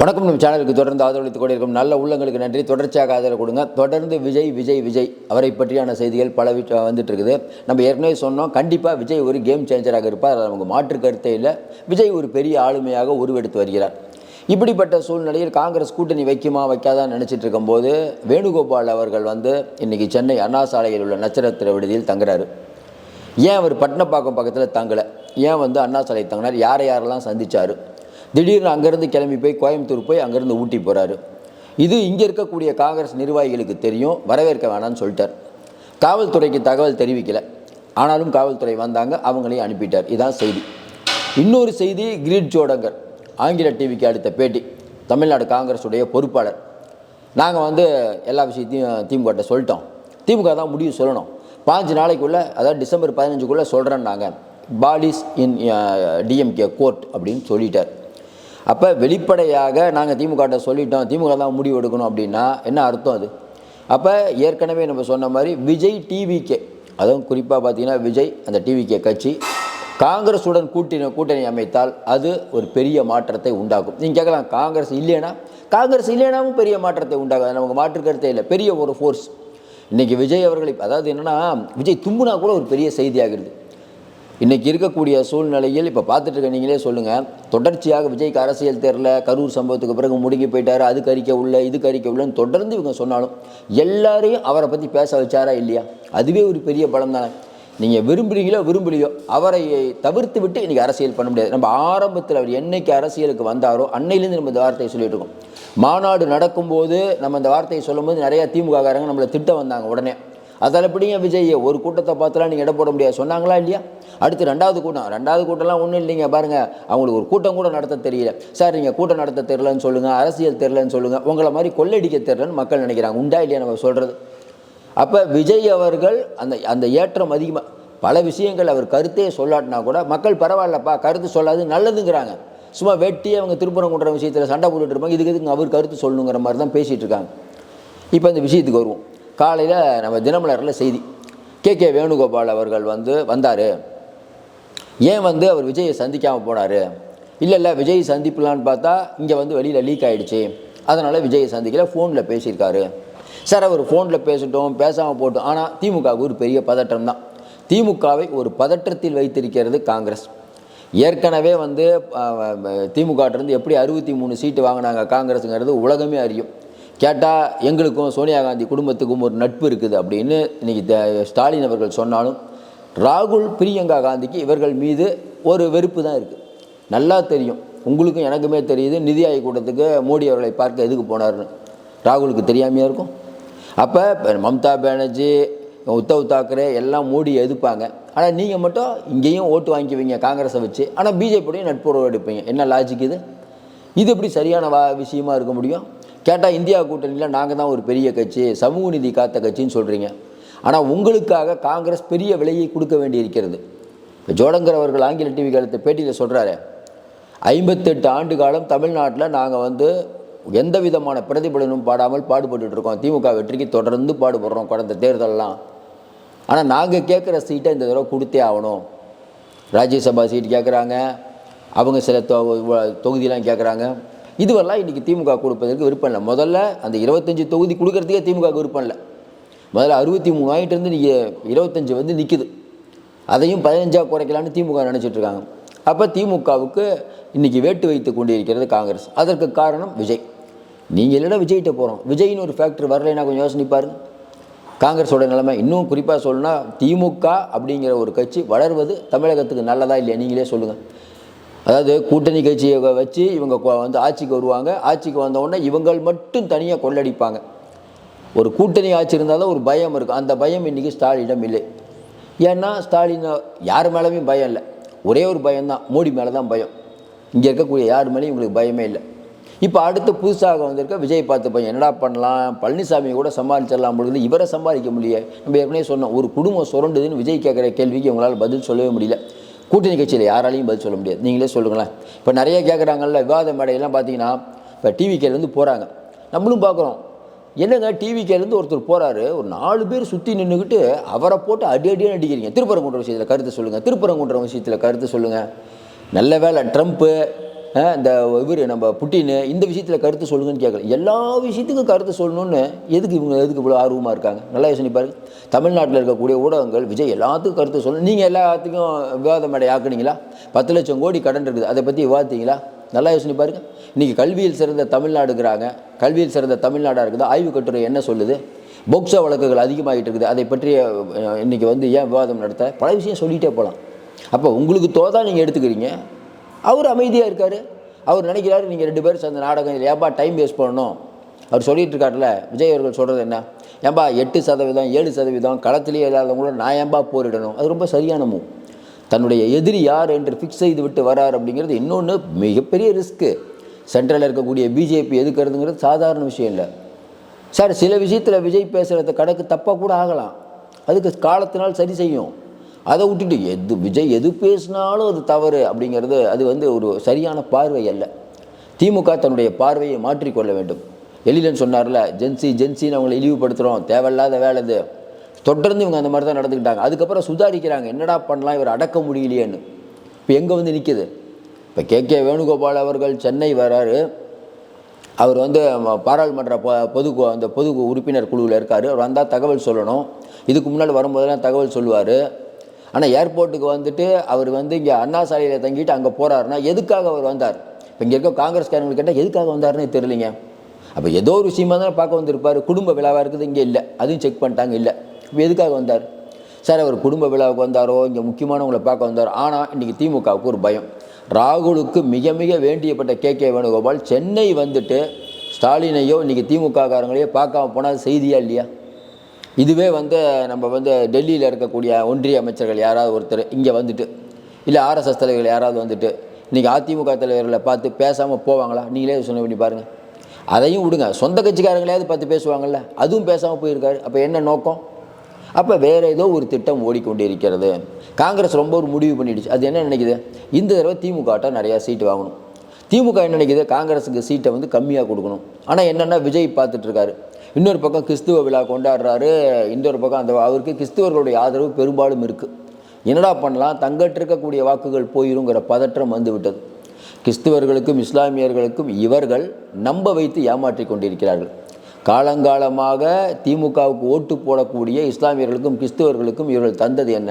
வணக்கம். நம்ம சேனலுக்கு தொடர்ந்து ஆதரவளித்துக் கொண்டிருக்கும் நல்ல உள்ளங்களுக்கு நன்றி. தொடர்ச்சியாக ஆதரவு கொடுங்க. தொடர்ந்து விஜய் விஜய் விஜய் அவரை பற்றியான செய்திகள் பல வந்துட்டு இருக்குது நம்ம ஏற்கனவே சொன்னோம் கண்டிப்பாக விஜய் ஒரு கேம் சேஞ்சராக இருப்பார். அதில் நமக்கு மாற்று கருத்தே இல்லை. விஜய் ஒரு பெரிய ஆளுமையாக உருவெடுத்து வருகிறார். இப்படிப்பட்ட சூழ்நிலையில் காங்கிரஸ் கூட்டணி வைக்குமா வைக்காதான்னு நினச்சிட்டு இருக்கும்போது வேணுகோபால் அவர்கள் வந்து இன்னைக்கு சென்னை அண்ணா சாலையில் உள்ள நட்சத்திர விடுதியில் தங்குறாரு. ஏன் அவர் பட்டினப்பாக்கம் பக்கத்தில் தங்கலை? ஏன் வந்து அண்ணா சாலை தங்கினார்? யாரை யாரெல்லாம் சந்திச்சார்? திடீர்னு அங்கேருந்து கிளம்பி போய் கோயம்புத்தூர் போய் அங்கேருந்து ஊட்டி போகிறாரு இது இங்கே இருக்கக்கூடிய காங்கிரஸ் நிர்வாகிகளுக்கு தெரியும் வரவேற்க வேணாம்னு சொல்லிட்டார். காவல்துறைக்கு தகவல் தெரிவிக்கல. ஆனாலும் காவல்துறை வந்தாங்க அவங்களையும் அனுப்பிட்டார். இதான் செய்தி. இன்னொரு செய்தி கிரீட் ஜோடங்கர் ஆங்கில டிவிக்கு அடுத்த பேட்டி. தமிழ்நாடு காங்கிரஸுடைய பொறுப்பாளர். நாங்கள் வந்து எல்லா விஷயத்தையும் திமுகட்ட சொல்லிட்டோம். திமுக தான் முடிவு சொல்லணும். பாஞ்சு நாளைக்குள்ளே அதாவது டிசம்பர் பதினஞ்சுக்குள்ளே சொல்கிறேன் நாங்கள் பாடிஸ் இன் டிஎம்கே கோர்ட் அப்படின்னு சொல்லிட்டார். அப்போ வெளிப்படையாக நாங்கள் திமுகட்ட சொல்லிட்டோம். திமுக தான் முடிவு எடுக்கணும் அப்படின்னா என்ன அர்த்தம் அது? அப்போ ஏற்கனவே நம்ம சொன்ன மாதிரி விஜய் டிவிகே அதுவும் குறிப்பாக பார்த்தீங்கன்னா விஜய் அந்த டிவிகே கட்சி காங்கிரஸுடன் கூட்டணி கூட்டணி அமைத்தால் அது ஒரு பெரிய மாற்றத்தை உண்டாக்கும். நீங்கள் கேட்கலாம் காங்கிரஸ் இல்லைனா காங்கிரஸ் இல்லைனாவும் பெரிய மாற்றத்தை உண்டாகும் அது நமக்கு மாற்று கருத்தே இல்லை. பெரிய ஒரு ஃபோர்ஸ் இன்றைக்கி விஜய் அவர்களை அதாவது என்னென்னா விஜய் தும்புனா கூட ஒரு பெரிய செய்தியாகிறது. இன்றைக்கி இருக்கக்கூடிய சூழ்நிலையில் இப்போ பார்த்துட்டு நீங்களே சொல்லுங்கள் தொடர்ச்சியாக விஜய்க்கு அரசியல் தெரில கரூர் சம்பவத்துக்கு பிறகு முடுங்கி போயிட்டார் அது கறிக்க உள்ள இது கறிக்க உள்ளன்னு தொடர்ந்து இவங்க சொன்னாலும் எல்லாரையும் அவரை பற்றி பேச வச்சாரா இல்லையா? அதுவே ஒரு பெரிய பலம் தானே. நீங்கள் விரும்புகிறீங்களோ விரும்பலையோ அவரை தவிர்த்து விட்டு இன்றைக்கி அரசியல் பண்ண முடியாது. நம்ம ஆரம்பத்தில் அவர் என்னைக்கு அரசியலுக்கு வந்தாரோ அன்னையிலேருந்து நம்ம இந்த வார்த்தையை சொல்லிட்டு இருக்கோம். மாநாடு நடக்கும்போது நம்ம இந்த வார்த்தையை சொல்லும்போது நிறையா திமுககாரங்க நம்மளை திட்டம் வந்தாங்க உடனே. அதில் எப்படிங்க விஜய் ஒரு கூட்டத்தை பார்த்துலாம் நீங்கள் இடம் போட முடியாது. சொன்னாங்களா இல்லையா? அடுத்து ரெண்டாவது கூட்டம். ரெண்டாவது கூட்டம்லாம் ஒன்றும் இல்லைங்க. பாருங்கள் அவங்களுக்கு ஒரு கூட்டம் கூட நடத்த தெரியல. சார் நீங்கள் கூட்டம் நடத்த தெரிலன்னு சொல்லுங்கள் அரசியல் தெரிலன்னு சொல்லுங்கள் உங்களை மாதிரி கொள்ளடிக்க தெரிலன்னு மக்கள் நினைக்கிறாங்க. உண்டா இல்லையா நம்ம சொல்கிறது அப்போ விஜய் அவர்கள் அந்த அந்த ஏற்றம் அதிகமாக பல விஷயங்கள் அவர் கருத்தே சொல்லாட்டினா கூட மக்கள் பரவாயில்லப்பா கருத்து சொல்லாது நல்லதுங்கிறாங்க. சும்மா வெட்டி அவங்க திருப்பரங்குன்ற விஷயத்தில் சண்டை போட்டுட்டு இருப்பாங்க. இதுக்கு இதுக்கு அவர் கருத்து சொல்லணுங்கிற மாதிரி தான் பேசிகிட்டு இருக்காங்க. இப்போ இந்த விஷயத்துக்கு வருவோம். காலையில் நம்ம தினமலரில் செய்தி. கே. கே. வேணுகோபால் அவர்கள் வந்து வந்தார். ஏன் வந்து அவர் விஜயை சந்திக்காமல் போனார்? இல்லை இல்லை விஜய் சந்திப்பலான்னு பார்த்தா இங்கே வந்து வெளியில் லீக் ஆகிடுச்சு அதனால் விஜயை சந்திக்கல ஃபோனில் பேசியிருக்காரு. சார் அவர் ஃபோனில் பேசட்டும் பேசாமல் போட்டோம். ஆனால் திமுகவுக்கு ஒரு பெரிய பதட்டம் தான். திமுகவை ஒரு பதற்றத்தில் வைத்திருக்கிறது காங்கிரஸ். ஏற்கனவே வந்து திமுகட்டிருந்து எப்படி அறுபத்தி மூணு சீட்டு வாங்கினாங்க காங்கிரஸுங்கிறது உலகமே அறியும். கேட்டால் எங்களுக்கும் சோனியா காந்தி குடும்பத்துக்கும் ஒரு நட்பு இருக்குது அப்படின்னு இன்னைக்கு த- ஸ்டாலின் அவர்கள் சொன்னாலும் ராகுல் பிரியங்கா காந்திக்கு இவர்கள் மீது ஒரு வெறுப்பு தான் இருக்குது நல்லா தெரியும். உங்களுக்கும் எனக்குமே தெரியுது. நிதி ஆய் கூட்டத்துக்கு மோடி அவர்களை பார்க்க எதுக்கு போனார்னு ராகுலுக்கு தெரியாமையாக இருக்கும். அப்போ மம்தா பானர்ஜி உத்தவ் தாக்கரே எல்லாம் மோடியை எதிர்ப்பாங்க. ஆனால் நீங்கள் மட்டும் இங்கேயும் ஓட்டு வாங்கிக்குவீங்க காங்கிரஸை வச்சு. ஆனால் பிஜேபியோடையும் நட்புறவு எடுப்பீங்க. என்ன லாஜிக் இது? இது எப்படி சரியான வா விஷயமா இருக்க முடியும்? கேட்டால் இந்தியா கூட்டணியில் நாங்கள் தான் ஒரு பெரிய கட்சி சமூக நிதி காத்த கட்சின்னு சொல்கிறீங்க ஆனால் உங்களுக்காக காங்கிரஸ் பெரிய விலையை கொடுக்க வேண்டியிருக்கிறது. இப்போ ஜோடங்கர் அவர்கள் ஆங்கில டிவி காலத்தை பேட்டியில் சொல்கிறாரு ஐம்பத்தெட்டு ஆண்டு காலம் தமிழ்நாட்டில் நாங்கள் வந்து எந்த விதமான பிரதிபலனும் பாடாமல் பாடுபட்டுட்டு இருக்கோம் திமுக வெற்றிக்கு தொடர்ந்து பாடுபடுறோம் கடந்த தேர்தலெல்லாம். ஆனால் நாங்கள் கேட்குற சீட்டை இந்த தடவை கொடுத்தே ஆகணும். ராஜ்யசபா சீட் கேட்குறாங்க. அவங்க சில தொ தொகுதியெலாம் கேட்குறாங்க. இதுவெல்லாம் இன்றைக்கி திமுக கொடுப்பதற்கு விருப்பம் இல்லை. முதல்ல அந்த இருபத்தஞ்சி தொகுதி கொடுக்கறதுக்கே திமுக விருப்பம் இல்லை. முதல்ல அறுபத்தி மூணு ஆகிட்டு இருந்து நீங்கள் இருபத்தஞ்சி வந்து நிற்குது அதையும் பதினஞ்சாக குறைக்கலான்னு திமுக நினச்சிட்டு இருக்காங்க. அப்போ திமுகவுக்கு இன்றைக்கி வேட்டு வைத்து கொண்டிருக்கிறது காங்கிரஸ். அதற்கு காரணம் விஜய். நீங்கள் இல்லைன்னா விஜய்கிட்ட போகிறோம் விஜய்னு ஒரு ஃபேக்டர் வரலைன்னா கொஞ்சம் யோசனை காங்கிரஸோட நிலைமை இன்னும் குறிப்பாக சொல்லணும்னா திமுக அப்படிங்கிற ஒரு கட்சி வளர்வது தமிழகத்துக்கு நல்லதா இல்லையா? நீங்களே சொல்லுங்கள் அதாவது கூட்டணி கட்சியை வச்சு இவங்க வந்து ஆட்சிக்கு வருவாங்க. ஆட்சிக்கு வந்தவுடனே இவங்கள் மட்டும் தனியாக கொள்ளடிப்பாங்க. ஒரு கூட்டணி ஆட்சி இருந்தாலும் ஒரு பயம் இருக்கும் அந்த பயம் இன்றைக்கி ஸ்டாலினிடம் இல்லை. ஏன்னா ஸ்டாலின் யார் மேலேயும் பயம் இல்லை. ஒரே ஒரு பயம்தான். மோடி மேலே தான் பயம். இங்கே இருக்கக்கூடிய யார் மேலேயும் இவங்களுக்கு பயமே இல்லை. இப்போ அடுத்து புதுசாக வந்திருக்க விஜய் பார்த்து பையன் என்னடா பண்ணலாம்? பழனிசாமி கூட சமாளிச்சிடலாம் பொழுது இவரை சமாளிக்க முடியல. நம்ம ஏற்கனவே சொன்னோம் ஒரு குடும்பம் சுரண்டுதுன்னு விஜய் கேட்குற கேள்விக்கு உங்களால் பதில் சொல்லவே முடியல. கூட்டணி கட்சியில் யாராலையும் பதில் சொல்ல முடியாது. நீங்களே சொல்லுங்களேன். இப்போ நிறைய கேட்குறாங்கல்ல விவாத மேடையெல்லாம் பார்த்தீங்கன்னா இப்போ டிவிக்கேலேருந்து போகிறாங்க நம்மளும் பார்க்குறோம் என்னங்க டிவிக்கேலேருந்து ஒருத்தர் போகிறாரு ஒரு நாலு பேர் சுற்றி நின்றுக்கிட்டு அவரை போட்டு அடி அடியாக அடிக்கிறீங்க திருப்பரங்குன்ற விஷயத்தில் கருத்து சொல்லுங்கள் திருப்பரங்குன்ற விஷயத்தில் கருத்து சொல்லுங்கள் நல்ல வேலை ட்ரம்ப்பு இந்த இவர் நம்ம புட்டின் இந்த விஷயத்தில் கருத்து சொல்லுங்கன்னு கேட்கல எல்லா விஷயத்துக்கும் கருத்து சொல்லணும்னு எதுக்கு இவங்க எதுக்கு இவ்வளோ ஆர்வமாக இருக்காங்க? நல்லா யோசனை பாருங்க. தமிழ்நாட்டில் இருக்கக்கூடிய ஊடகங்கள் விஜய் எல்லாத்துக்கும் கருத்து சொல்லணும். நீங்கள் எல்லாத்துக்கும் விவாத மேடை ஆக்குனீங்களா? பத்து லட்சம் கோடி கடன் இருக்குது. அதை பற்றி விவாதித்தீங்களா? நல்லா யோசனை பாருங்க. இன்றைக்கி கல்வியில் சிறந்த தமிழ்நாடுங்கிறாங்க. கல்வியில் சிறந்த தமிழ்நாடாக இருக்குது. ஆய்வு கட்டுரை என்ன சொல்லுது? போக்சோ வழக்குகள் அதிகமாகிட்டு இருக்குது. அதை பற்றிய இன்றைக்கி இன்னைக்கு வந்து ஏன் விவாதம் நடத்த? பல விஷயம் சொல்லிகிட்டே போகலாம் அப்போ உங்களுக்கு தோதா நீங்கள் எடுத்துக்கிறீங்க. அவர் அமைதியாக இருக்கார். அவர் நினைக்கிறாரு நீங்கள் ரெண்டு பேரும் சேர்ந்த நாடகம் இல்லை ஏன்பா டைம் வேஸ்ட் பண்ணணும்? அவர் சொல்லிட்டு இருக்காருல விஜய் அவர்கள் சொல்கிறது என்ன? ஏன்பா எட்டு சதவீதம் ஏழு சதவீதம் களத்திலேயே இல்லாதவங்கள நான் ஏன்பா போரிடணும்? அது ரொம்ப சரியான மூவ் தன்னுடைய எதிரி யார் என்று ஃபிக்ஸ் செய்து விட்டு வரார் அப்படிங்கிறது இன்னொன்று மிகப்பெரிய ரிஸ்க்கு சென்ட்ரலில் இருக்கக்கூடிய பிஜேபி எதுக்கிறதுங்கிறது சாதாரண விஷயம் இல்லை. சார் சில விஷயத்தில் விஜய் பேசுகிறத கணக்கு தப்பாக கூட ஆகலாம். அதுக்கு காலத்தினால் சரி செய்யும். அதை விட்டுட்டு எது விஜய் எது பேசினாலும் அது தவறு அப்படிங்கிறது அது வந்து ஒரு சரியான பார்வை அல்ல. திமுக தன்னுடைய பார்வையை மாற்றிக்கொள்ள வேண்டும். எழிலன் சொன்னார்ல ஜென்சி ஜென்சின்னு அவங்களை இழிவுபடுத்துகிறோம் தேவையில்லாத வேலை இது. தொடர்ந்து இவங்க அந்த மாதிரி தான் நடந்துக்கிட்டாங்க. அதுக்கப்புறம் சுதாரிக்கிறாங்க. என்னடா பண்ணலாம்? இவர் அடக்க முடியலையேன்னு. இப்போ எங்கே வந்து நிற்குது இப்போ கே. கே. வேணுகோபால் அவர்கள் சென்னை வராரு. அவர் வந்து பாராளுமன்ற பொ பொது கு- அந்த பொது உறுப்பினர் குழுவில் இருக்கார். அவர் வந்தால் தகவல் சொல்லணும். இதுக்கு முன்னாடி வரும்போதெல்லாம் தகவல் சொல்லுவார். ஆனால் ஏர்போர்ட்டுக்கு வந்துட்டு அவர் வந்து இங்கே அண்ணா சாலையில் தங்கிட்டு அங்கே போகிறாருன்னா எதுக்காக அவர் வந்தார்? இப்போ இங்கே இருக்க காங்கிரஸ்காரங்களுக்கு கேட்டால் எதுக்காக வந்தாருன்னே தெரியலிங்க. அப்போ ஏதோ ஒரு விஷயமா தான் பார்க்க வந்திருப்பார். குடும்ப விழாவாக இருக்குது இங்கே இல்லை. அதுவும் செக் பண்ணிட்டாங்க இல்லை. இப்போ எதுக்காக வந்தார்? சார் அவர் குடும்ப விழாவுக்கு வந்தாரோ இங்கே முக்கியமானவங்களை பார்க்க வந்தாரோ? ஆனால் இன்றைக்கி திமுகவுக்கு ஒரு பயம். ராகுலுக்கு மிக மிக வேண்டியப்பட்ட கே. கே. வேணுகோபால் சென்னை வந்துட்டு ஸ்டாலினையோ இன்றைக்கி திமுககாரங்களையோ பார்க்காம போனால் செய்தியா இல்லையா? இதுவே வந்து நம்ம வந்து டெல்லியில் இருக்கக்கூடிய ஒன்றிய அமைச்சர்கள் யாராவது ஒருத்தர் இங்கே வந்துட்டு இல்லை ஆர்எஸ்எஸ் தலைவர்கள் யாராவது வந்துட்டு இன்றைக்கி அதிமுக தலைவர்களை பார்த்து பேசாமல் போவாங்களா? நீங்களே சொன்ன பண்ணி பாருங்கள் அதையும் விடுங்க. சொந்த கட்சிக்காரங்களையாவது பார்த்து பேசுவாங்கல்ல. அதுவும் பேசாமல் போயிருக்காரு. அப்போ என்ன நோக்கம்? அப்போ வேறு ஏதோ ஒரு திட்டம் ஓடிக்கொண்டு இருக்கிறது காங்கிரஸ் ரொம்ப ஒரு முடிவு பண்ணிடுச்சு. அது என்ன நினைக்குது? இந்த தடவை திமுகட்ட நிறையா சீட்டு வாங்கணும். திமுக என்ன நினைக்குது? காங்கிரஸுக்கு சீட்டை வந்து கம்மியாக கொடுக்கணும். ஆனால் என்னென்னா விஜய் பார்த்துட்ருக்காரு இன்னொரு பக்கம் கிறிஸ்துவ விழா கொண்டாடுறாரு. இன்னொரு பக்கம் அந்த அவருக்கு கிறிஸ்துவர்களுடைய ஆதரவு பெரும்பாலும் இருக்குது என்னடா பண்ணலாம்? தங்கிட்டு இருக்கக்கூடிய வாக்குகள் போயிருங்கிற பதற்றம் வந்துவிட்டது. கிறிஸ்துவர்களுக்கும் இஸ்லாமியர்களுக்கும் இவர்கள் நம்ப வைத்து ஏமாற்றி கொண்டிருக்கிறார்கள். காலங்காலமாக திமுகவுக்கு ஓட்டு போடக்கூடிய இஸ்லாமியர்களுக்கும் கிறிஸ்துவர்களுக்கும் இவர்கள் தந்தது என்ன?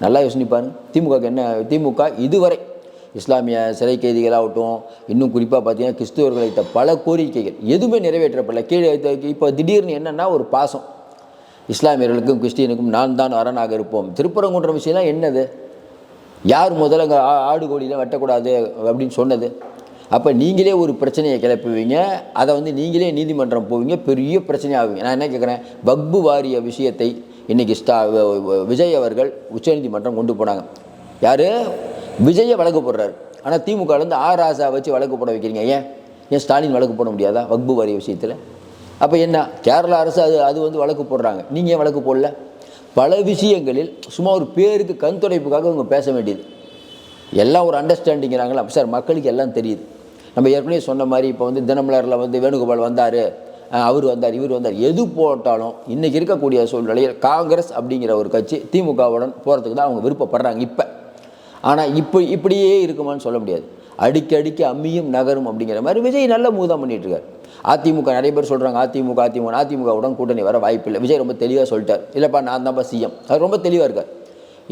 நல்லா யோசனை திமுகவுக்கு என்ன? திமுக இதுவரை இஸ்லாமிய சிறை கைதிகளாகட்டும் இன்னும் குறிப்பாக பார்த்தீங்கன்னா கிறிஸ்துவர்கள் வைத்த பல கோரிக்கைகள். எதுவுமே நிறைவேற்றப்படல. கீழே இப்போ திடீர்னு என்னென்னா ஒரு பாசம். இஸ்லாமியர்களுக்கும் கிறிஸ்டியனுக்கும் நான் தான் அரணாக இருப்போம். திருப்பரங்குன்ற விஷயம்லாம் என்னது? யார் முதல்ல அங்கே ஆடு கோழிலாம் வெட்டக்கூடாது அப்படின்னு சொன்னது? அப்போ நீங்களே ஒரு பிரச்சனையை கிளப்புவீங்க. அதை வந்து நீங்களே நீதிமன்றம் போவீங்க. பெரிய பிரச்சனையாக ஆகுங்க நான் என்ன கேட்குறேன் பக்பு வாரிய விஷயத்தை இன்றைக்கி ஸ்டா விஜய் அவர்கள் உச்சநீதிமன்றம் கொண்டு போனாங்க. யார்? விஜயை வழக்கு போடுறாரு. ஆனால் திமுகலேருந்து ஆர் ராசா வச்சு வழக்கு போட வைக்கிறீங்க. ஏன்? ஏன் ஸ்டாலின் வழக்கு போட முடியாதா? வக்பு வாரிய விஷயத்தில். அப்போ என்ன? கேரளா அரசு அது அது வந்து வழக்கு போடுறாங்க. நீங்கள் ஏன் வழக்கு போடல? பல விஷயங்களில் சும்மா ஒரு பேருக்கு கண் துடைப்புக்காக இவங்க பேச வேண்டியது. எல்லாம் ஒரு அண்டர்ஸ்டாண்டிங்கிறாங்களா சார் மக்களுக்கு எல்லாம் தெரியுது. நம்ம ஏற்கனவே சொன்ன மாதிரி இப்போ வந்து தினமலரில் வந்து வேணுகோபால் வந்தார். அவர் வந்தார் இவர் வந்தார். எது போட்டாலும் இன்றைக்கி இருக்கக்கூடிய சூழ்நிலையில் காங்கிரஸ் அப்படிங்கிற ஒரு கட்சி திமுகவுடன் போகிறதுக்கு தான் அவங்க விருப்பப்படுறாங்க. இப்போ ஆனால் இப்போ இப்படியே இருக்குமான்னு சொல்ல முடியாது. அடிக்கடிக்கு அம்மியும் நகரும் அப்படிங்கிற மாதிரி விஜய் நல்ல மூவ் தான் பண்ணிட்டு அதிமுக நிறைய பேர் சொல்கிறாங்க அதிமுக அதிமுக அதிமுகவுடன் கூட்டணி வர வாய்ப்பில்லை விஜய் ரொம்ப தெளிவாக சொல்லிட்டார். இல்லைப்பா நான் தான்ப்பா சிஎம் அது ரொம்ப தெளிவாக இருக்கார்.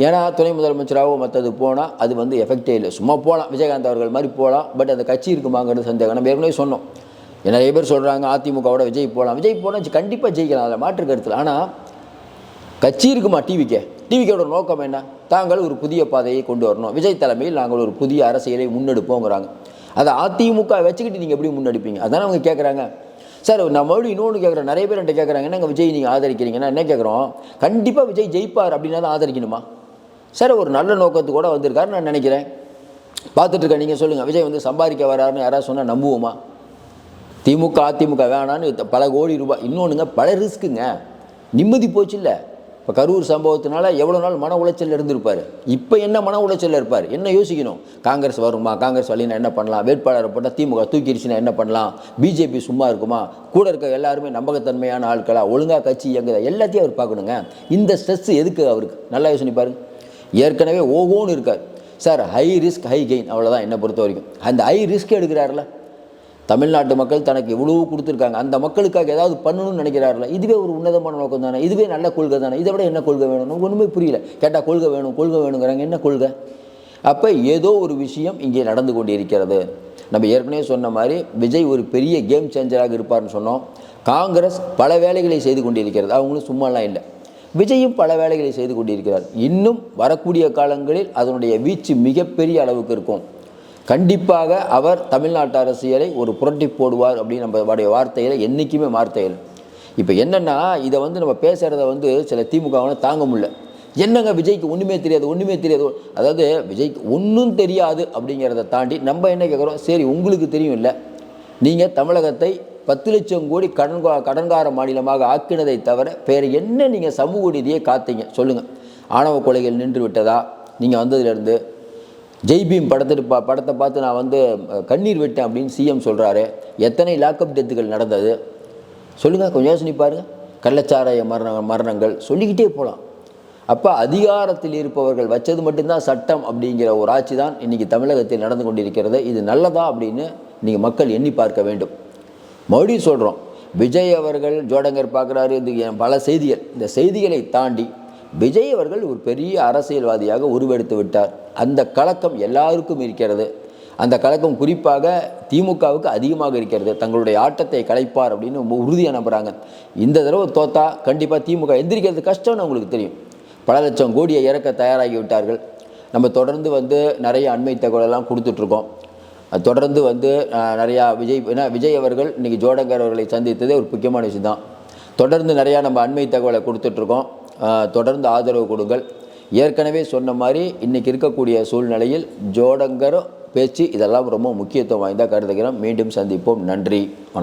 ஏன்னா துணை முதலமைச்சராகவோ மற்றது போனால் அது வந்து எஃபெக்டே இல்லை. சும்மா போகலாம் விஜயகாந்த் அவர்கள் மாதிரி போகலாம் பட் அந்த கட்சி இருக்குமாங்கிறது சந்தேகம். நம்ம ஏற்கனவே சொன்னோம். நிறைய பேர் சொல்கிறாங்க அதிமுகவோட விஜய் போகலாம் விஜய் போனால் கண்டிப்பாக ஜெயிக்கலாம். அதில் மாற்று கருத்தில் ஆனால் கட்சி இருக்குமா டிவிக்கே? டிவிக்கோட நோக்கம் என்ன? தாங்கள் ஒரு புதிய பாதையை கொண்டு வரணும். விஜய் தலைமையில் நாங்கள் ஒரு புதிய அரசியலை முன்னெடுப்போங்கிறாங்க. அதை அதிமுக வச்சுக்கிட்டு நீங்கள் எப்படி முன்னெடுப்பீங்க? அதானே அவங்க கேட்குறாங்க சார் நான் மறுபடியும் இன்னொன்று கேட்குறேன் நிறைய பேர் என்கிட்ட கேட்குறாங்க என்னங்க விஜய் நீங்கள் ஆதரிக்கிறீங்கன்னா என்ன கேட்குறோம் கண்டிப்பாக விஜய் ஜெயிப்பார் அப்படின்னா தான் ஆதரிக்கணுமா? சார் ஒரு நல்ல நோக்கத்து கூட வந்திருக்காரு நான் நினைக்கிறேன். பார்த்துட்ருக்கேன் நீங்கள் சொல்லுங்கள் விஜய் வந்து சம்பாதிக்க வராருன்னு யாராவது சொன்னால் நம்புவோமா? திமுக அதிமுக வேணான்னு பல கோடி ரூபாய். இன்னொன்றுங்க பல ரிஸ்க்குங்க. நிம்மதி போச்சு இல்லை? இப்போ கரூர் சம்பவத்தினால எவ்வளோ நாள் மன உளைச்சல் இருந்திருப்பார். இப்போ என்ன மன உளைச்சல் இருப்பார்? என்ன யோசிக்கணும்? காங்கிரஸ் வருமா? காங்கிரஸ் வழினா என்ன பண்ணலாம்? வேட்பாளரை போட்டால் திமுக தூக்கிடுச்சுன்னா என்ன பண்ணலாம்? பிஜேபி சும்மா இருக்குமா? கூட இருக்க எல்லாருமே நம்பகத்தன்மையான ஆட்களா? ஒழுங்காக கட்சி இயங்குதா? எல்லாத்தையும் அவர் பார்க்கணுங்க. இந்த ஸ்ட்ரெஸ் எதுக்கு அவருக்கு? நல்லா யோசனை பாருங்க ஏற்கனவே ஓகோன்னு இருக்கார். Sir high risk high gain அவ்வளோதான் என்னை பொறுத்த வரைக்கும் அந்த ஹை ரிஸ்க் எடுக்கிறாருல? தமிழ்நாட்டு மக்கள் தனக்கு இவ்வளவு கொடுத்துருக்காங்க. அந்த மக்களுக்காக ஏதாவது பண்ணணும்னு நினைக்கிறார்கள்? இதுவே ஒரு உன்னதமான நோக்கம் தானே? இதுவே நல்ல கொள்கை தானே? இதை விட என்ன கொள்கை வேணும் நமக்கு ஒன்றுமே புரியல. கேட்டால் கொள்கை வேணும் கொள்கை வேணுங்கிறாங்க. என்ன கொள்கை? அப்போ ஏதோ ஒரு விஷயம் இங்கே நடந்து கொண்டிருக்கிறது. நம்ம ஏற்கனவே சொன்ன மாதிரி விஜய் ஒரு பெரிய கேம் சேஞ்சராக இருப்பார்னு சொன்னோம். காங்கிரஸ் பல வேலைகளை செய்து கொண்டிருக்கிறது. அவங்களும் சும்மாலாம் இல்லை. விஜயும் பல வேலைகளை செய்து கொண்டிருக்கிறார். இன்னும் வரக்கூடிய காலங்களில் அதனுடைய வீச்சு மிகப்பெரிய அளவுக்கு இருக்கும். கண்டிப்பாக அவர் தமிழ்நாட்டு அரசியலை ஒரு புரட்டி போடுவார் அப்படின்னு நம்மளுடைய வார்த்தையில் என்றைக்குமே வார்த்தையில் இப்போ என்னென்னா இதை வந்து நம்ம பேசுகிறத வந்து சில திமுகவனை தாங்க முடியல. என்னங்க விஜய்க்கு ஒன்றுமே தெரியாது ஒன்றுமே தெரியாது. அதாவது விஜய்க்கு ஒன்றும் தெரியாது அப்படிங்கிறத தாண்டி நம்ம என்ன கேட்குறோம் சரி உங்களுக்கு தெரியும் இல்லை. நீங்கள் தமிழகத்தை பத்து லட்சம் கோடி கடன் கடன்கார மாநிலமாக ஆக்கினதை தவிர வேறு என்ன நீங்கள் சமூக நீதியை காத்தீங்க? சொல்லுங்கள் ஆணவ கொலைகள் நின்று விட்டதா? நீங்கள் வந்ததுலேருந்து ஜெய்பீம் படத்தை பா படத்தை பார்த்து நான் வந்து கண்ணீர் விட்டேன் அப்படின்னு சிஎம் சொல்கிறாரு எத்தனை லாக்அப் டெத்துகள் நடந்தது? சொல்லுங்கள் கொஞ்சம் யோசனை பாருங்கள் கள்ளச்சாராய மரண மரணங்கள். சொல்லிக்கிட்டே போகலாம் அப்போ அதிகாரத்தில் இருப்பவர்கள் வச்சது மட்டும்தான் சட்டம் அப்படிங்கிற ஒரு ஆட்சி தான் இன்றைக்கி தமிழகத்தில் நடந்து கொண்டிருக்கிறது. இது நல்லதா அப்படின்னு நீங்கள் மக்கள் எண்ணி பார்க்க வேண்டும். மறுபடியும் சொல்கிறோம் விஜய் அவர்கள் ஜோடங்கர் பார்க்குறாரு இது பல செய்திகள். இந்த செய்திகளை தாண்டி விஜய் அவர்கள் ஒரு பெரிய அரசியல்வாதியாக உருவெடுத்து விட்டார். அந்த கலக்கம் எல்லாருக்கும் இருக்கிறது. அந்த கலக்கம் குறிப்பாக திமுகவுக்கு அதிகமாக இருக்கிறது. தங்களுடைய ஆட்டத்தை கலைப்பார் அப்படின்னு ரொம்ப உறுதியாக நம்புகிறாங்க இந்த தடவை தோத்தா கண்டிப்பாக திமுக எந்திரிக்கிறது கஷ்டம்னு அவங்களுக்கு தெரியும். பல லட்சம் கோடியை இறக்க தயாராகி விட்டார்கள். நம்ம தொடர்ந்து வந்து நிறைய அண்மை தகவலெல்லாம் கொடுத்துட்ருக்கோம் தொடர்ந்து வந்து நிறையா விஜய் ஏன்னா விஜய் அவர்கள் இன்றைக்கி ஜோடங்கர் அவர்களை சந்தித்ததே ஒரு முக்கியமான விஷயம் தான் தொடர்ந்து நிறையா நம்ம அண்மை தகவலை கொடுத்துட்ருக்கோம் தொடர்ந்து ஆதரவு கொடுங்கள். ஏற்கனவே சொன்ன மாதிரி இன்றைக்கி இருக்கக்கூடிய சூழ்நிலையில் ஜோடங்கரும் பேச்சு இதெல்லாம் ரொம்ப முக்கியத்துவம் வாய்ந்தால் கருதுகிறோம். மீண்டும் சந்திப்போம். நன்றி.